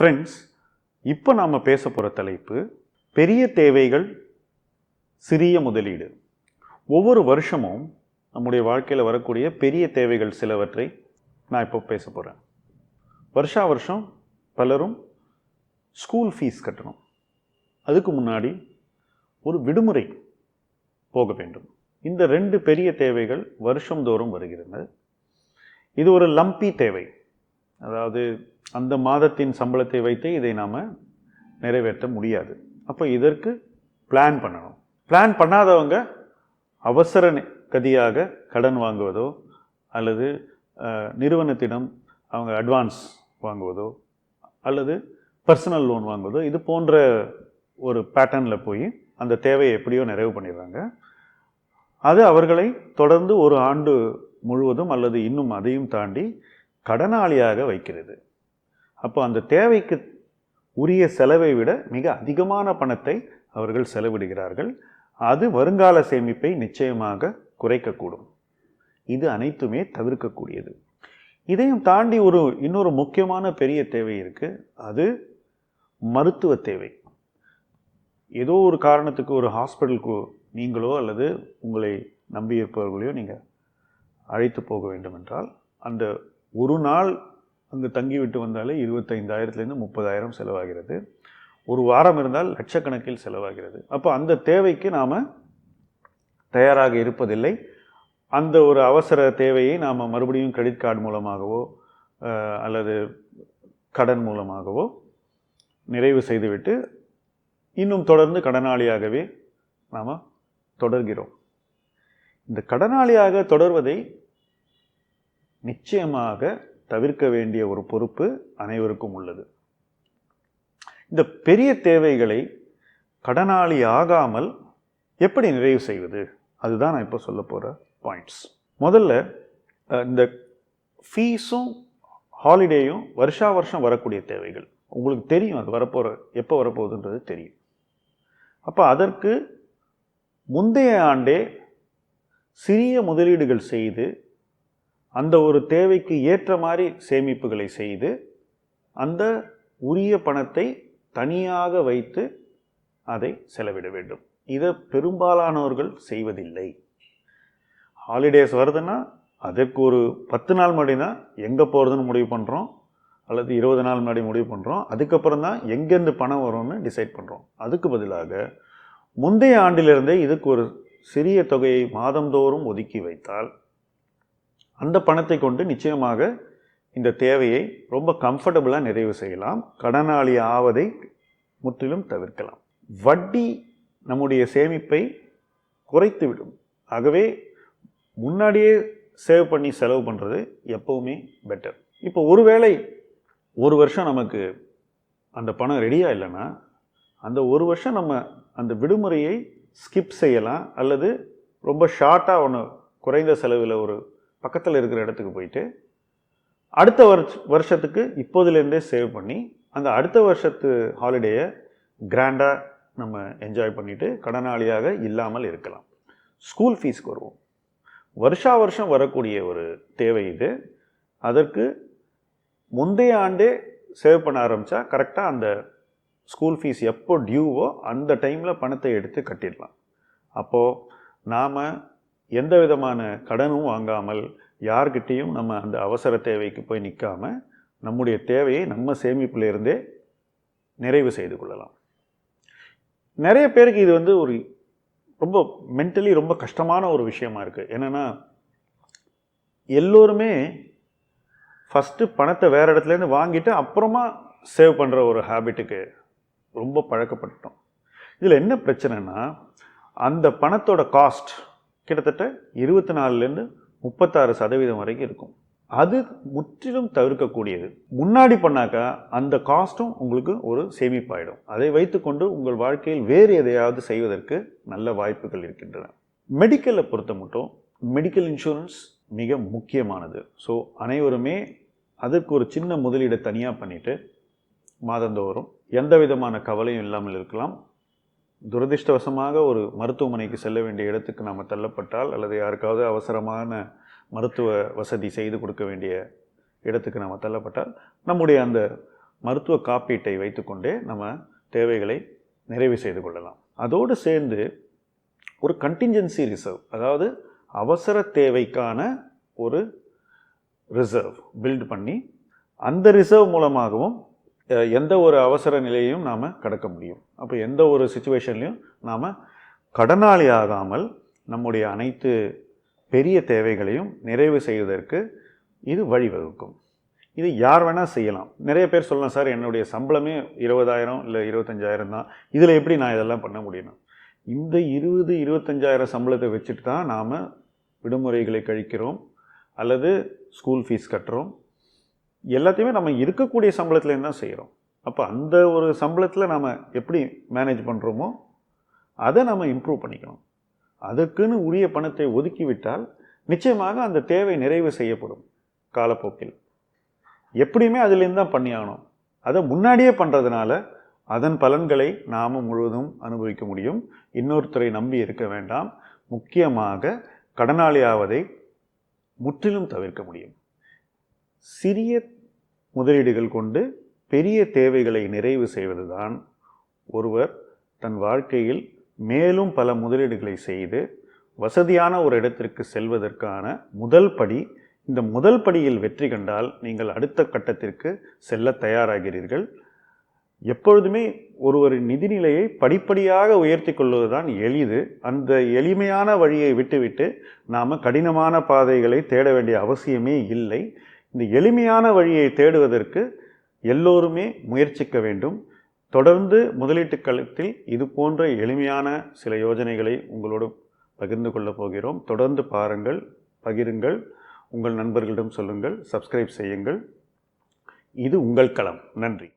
Friends இப்போ நாம் பேச போகிற தலைப்பு பெரிய தேவைகள் சிறிய முதலீடு. ஒவ்வொரு வருஷமும் நம்முடைய வாழ்க்கையில் வரக்கூடிய பெரிய தேவைகள் சிலவற்றை நான் இப்போ பேச போகிறேன் வருஷா வருஷம் பலரும் ஸ்கூல் ஃபீஸ் கட்டணும். அதுக்கு முன்னாடி ஒரு விடுமுறை போக வேண்டும். இந்த ரெண்டு பெரிய தேவைகள் வருஷந்தோறும் வருகிறது. இது ஒரு லம்பி தேவை. அதாவது அந்த மாதத்தின் சம்பளத்தை வைத்து இதை நாம் நிறைவேற்ற முடியாது. அப்போ இதற்கு பிளான் பண்ணணும். பிளான் பண்ணாதவங்க அவசர கதியாக கடன் வாங்குவதோ அல்லது நிறுவனத்திடம் அவங்க அட்வான்ஸ் வாங்குவதோ அல்லது பர்சனல் லோன் வாங்குவதோ இது போன்ற ஒரு பேட்டர்னில் போய் அந்த தேவையை எப்படியோ நிறைவு பண்ணிடுறாங்க. அது அவர்களை தொடர்ந்து ஒரு ஆண்டு முழுவதும் அல்லது இன்னும் அதையும் தாண்டி கடனாளியாக வைக்கிறது. அப்போ அந்த தேவைக்கு உரிய செலவை விட மிக அதிகமான பணத்தை அவர்கள் செலவிடுகிறார்கள். அது வருங்கால சேமிப்பை நிச்சயமாக குறைக்கக்கூடும். இது அனைத்துமே தவிர்க்கக்கூடியது. இதையும் தாண்டி ஒரு இன்னொரு முக்கியமான பெரிய தேவை இருக்குது அது மருத்துவ தேவை. ஏதோ ஒரு காரணத்துக்கு ஒரு ஹாஸ்பிட்டலுக்கு நீங்களோ அல்லது உங்களை நம்பியிருப்பவர்களையோ நீங்கள் அழைத்து போக வேண்டும் என்றால் அந்த ஒரு நாள் அங்கு தங்கிவிட்டு வந்தாலே இருபத்தைந்தாயிரத்துலேருந்து முப்பதாயிரம் செலவாகிறது. ஒரு வாரம் இருந்தால் லட்சக்கணக்கில் செலவாகிறது. அப்போ அந்த தேவைக்கு நாம் தயாராக இருப்பதில்லை. அந்த ஒரு அவசர தேவையை நாம் மறுபடியும் கிரெடிட் கார்டு மூலமாகவோ அல்லது கடன் மூலமாகவோ நிறைவு செய்துவிட்டு இன்னும் தொடர்ந்து கடனாளியாகவே நாம் தொடர்கிறோம். இந்த கடனாளியாக தொடர்வதை நிச்சயமாக தவிர்க்க வேண்டிய ஒரு பொறுப்பு அனைவருக்கும் உள்ளது. இந்த பெரிய தேவைகளை கடனாளி ஆகாமல் எப்படி நிறைவு செய்வது? அதுதான் நான் இப்போ சொல்ல போகிற பாயிண்ட்ஸ் முதல்ல இந்த ஃபீஸும் ஹாலிடேயும் வருஷா வருஷம் வரக்கூடிய தேவைகள். உங்களுக்கு தெரியும் அது வரப்போகிற எப்போ வரப்போகுதுன்றது தெரியும். அப்போ அதற்கு முந்தைய ஆண்டே சிறிய முதலீடுகள் செய்து அந்த ஒரு தேவைக்கு ஏற்ற மாதிரி சேமிப்புகளை செய்து அந்த உரிய பணத்தை தனியாக வைத்து அதை செலவிட வேண்டும். இதை பெரும்பாலானவர்கள் செய்வதில்லை. ஹாலிடேஸ் வருதுன்னா அதற்கு ஒரு பத்து நாள் முன்னாடி தான் எங்கே போகிறதுன்னு முடிவு பண்ணுறோம் அல்லது இருபது நாள் முன்னாடி முடிவு பண்ணுறோம் அதுக்கப்புறம் தான் எங்கேருந்து பணம் வரும்னு டிசைட் பண்ணுறோம் அதுக்கு பதிலாக முந்தைய ஆண்டிலிருந்தே இதுக்கு ஒரு சிறிய தொகையை மாதந்தோறும் ஒதுக்கி வைத்தால் அந்த பணத்தை கொண்டு நிச்சயமாக இந்த தேவையை ரொம்ப கம்ஃபர்டபுளாக நிறைவு செய்யலாம். கடனாளி ஆவதை முற்றிலும் தவிர்க்கலாம். வட்டி நம்முடைய சேமிப்பை குறைத்துவிடும். ஆகவே முன்னாடியே சேவ் பண்ணி செலவு பண்ணுறது எப்போவுமே பெட்டர் இப்போ ஒருவேளை ஒரு வருஷம் நமக்கு அந்த பணம் ரெடியாக இல்லைன்னா அந்த ஒரு வருஷம் நம்ம அந்த விடுமுறையை ஸ்கிப் செய்யலாம் அல்லது ரொம்ப ஷார்ட்டாக ஒன்று குறைந்த செலவில் ஒரு பக்கத்தில் இருக்கிற இடத்துக்கு போயிட்டு அடுத்த வருஷ வருஷத்துக்கு இப்போதுலேருந்தே சேவ் பண்ணி அந்த அடுத்த வருஷத்து ஹாலிடேயை கிராண்டாக நம்ம என்ஜாய் பண்ணிவிட்டு கடனாளியாக இல்லாமல் இருக்கலாம். ஸ்கூல் ஃபீஸ்க்கு வருவோம். வருஷா வருஷம் வரக்கூடிய ஒரு தேவை இது. அதற்கு முந்தைய ஆண்டே சேவ் பண்ண ஆரம்பித்தா கரெக்டாக அந்த ஸ்கூல் ஃபீஸ் எப்போ டியூவோ அந்த டைமில் பணத்தை எடுத்து கட்டிடலாம். அப்போது நாம் எந்த விதமான கடனும் வாங்காமல் யார்கிட்டேயும் நம்ம அந்த அவசர தேவைக்கு போய் நிற்காம நம்முடைய தேவையை நம்ம சேமிப்பிலிருந்தே நிறைவு செய்து கொள்ளலாம். நிறைய பேருக்கு இது வந்து ஒரு ரொம்ப மென்டலி ரொம்ப கஷ்டமான ஒரு விஷயமா இருக்குது என்னென்னா எல்லோருமே ஃபஸ்ட்டு பணத்தை வேறு இடத்துலேருந்து வாங்கிட்டு அப்புறமா சேவ் பண்ணுற ஒரு ஹேபிட்டுக்கு ரொம்ப பழக்கப்பட்டோம் இதில் என்ன பிரச்சனைனா அந்த பணத்தோட காஸ்ட் கிட்டத்தட்ட இருபத்தி நாலுலேருந்து முப்பத்தாறு சதவீதம் வரைக்கும் இருக்கும். அது முற்றிலும் தவிர்க்கக்கூடியது. முன்னாடி பண்ணாக்கா அந்த காஸ்ட்டும் உங்களுக்கு ஒரு சேமிப்பாயிடும். அதை வைத்துக்கொண்டு உங்கள் வாழ்க்கையில் வேறு எதையாவது செய்வதற்கு நல்ல வாய்ப்புகள் இருக்கின்றன. மெடிக்கலை பொறுத்த மட்டும் மெடிக்கல் இன்சூரன்ஸ் மிக முக்கியமானது. ஸோ அனைவருமே அதுக்கு ஒரு சின்ன முதலீடை தனியாக பண்ணிவிட்டு மாதந்தோறும் எந்த விதமான கவலையும் இல்லாமல் இருக்கலாம். துரதிர்ஷ்டவசமாக ஒரு மருத்துவமனைக்கு செல்ல வேண்டிய இடத்துக்கு நாம் தள்ளப்பட்டால் அல்லது யாருக்காவது அவசரமான மருத்துவ வசதி செய்து கொடுக்க வேண்டிய இடத்துக்கு நாம் தள்ளப்பட்டால் நம்முடைய அந்த மருத்துவ காப்பீட்டை வைத்துக்கொண்டே நம்ம தேவைகளை நிறைவு செய்து கொள்ளலாம். அதோடு சேர்ந்து ஒரு கண்டிஞ்சன்சி ரிசர்வ் அதாவது அவசர தேவைக்கான ஒரு ரிசர்வ் பில்ட் பண்ணி அந்த ரிசர்வ் மூலமாகவும் எந்த ஒரு அவசர நிலையையும் நாம் கடக்க முடியும். அப்போ எந்த ஒரு சுச்சுவேஷன்லையும் நாம் கடனாளி ஆகாமல் நம்முடைய அனைத்து பெரிய தேவைகளையும் நிறைவு செய்வதற்கு இது வழிவகுக்கும். இது யார் வேணால் செய்யலாம். நிறைய பேர் சொல்லலாம் சார் என்னுடைய சம்பளமே இருபதாயிரம் இல்லை இருபத்தஞ்சாயிரம் தான். இதில் எப்படி நான் இதெல்லாம் பண்ண முடியும்? இந்த இருபது இருபத்தஞ்சாயிரம் சம்பளத்தை வச்சுட்டு தான் நாம் விடுமுறைகளை கழிக்கிறோம் அல்லது ஸ்கூல் ஃபீஸ் கட்டுறோம் எல்லாத்தையுமே நம்ம இருக்கக்கூடிய சம்பளத்துலேருந்து தான் செய்கிறோம். அப்போ அந்த ஒரு சம்பளத்தில் நாம் எப்படி மேனேஜ் பண்ணுறோமோ அதை நம்ம இம்ப்ரூவ் பண்ணிக்கணும். அதற்குன்னு உரிய பணத்தை ஒதுக்கிவிட்டால் நிச்சயமாக அந்த தேவை நிறைவு செய்யப்படும் காலப்போக்கில். எப்படியுமே அதுலேருந்து தான் பண்ணியாகணும். அதை முன்னாடியே பண்ணுறதுனால அதன் பலன்களை நாம் முழுவதும் அனுபவிக்க முடியும். இன்னொருத்தரை நம்பி இருக்க வேண்டாம். முக்கியமாக கடனாளி ஆவதை முற்றிலும் தவிர்க்க முடியும். சிறிய முதலீடுகள் கொண்டு பெரிய தேவைகளை நிறைவு செய்வதுதான் ஒருவர் தன் வாழ்க்கையில் மேலும் பல முதலீடுகளை செய்து வசதியான ஒரு இடத்திற்கு செல்வதற்கான முதல் படி இந்த முதல் படியில் வெற்றி கண்டால் நீங்கள் அடுத்த கட்டத்திற்கு செல்ல தயாராகிறீர்கள். எப்பொழுதுமே ஒருவரின் நிதிநிலையை படிப்படியாக உயர்த்தி கொள்வதுதான் எளிது. அந்த எளிமையான வழியை விட்டுவிட்டு நாம் கடினமான பாதைகளை தேட வேண்டிய அவசியமே இல்லை. இந்த எளிமையான வழியை தேடுவதற்கு எல்லோருமே முயற்சிக்க வேண்டும். தொடர்ந்து முதலீட்டுக் களத்தில் இது போன்ற எளிமையான சில யோஜனைகளை உங்களோடு பகிர்ந்து கொள்ளப் போகிறோம். தொடர்ந்து பாருங்கள் பகிருங்கள் உங்கள் நண்பர்களிடம் சொல்லுங்கள் சப்ஸ்கிரைப் செய்யுங்கள். இது உங்கள் களம். நன்றி.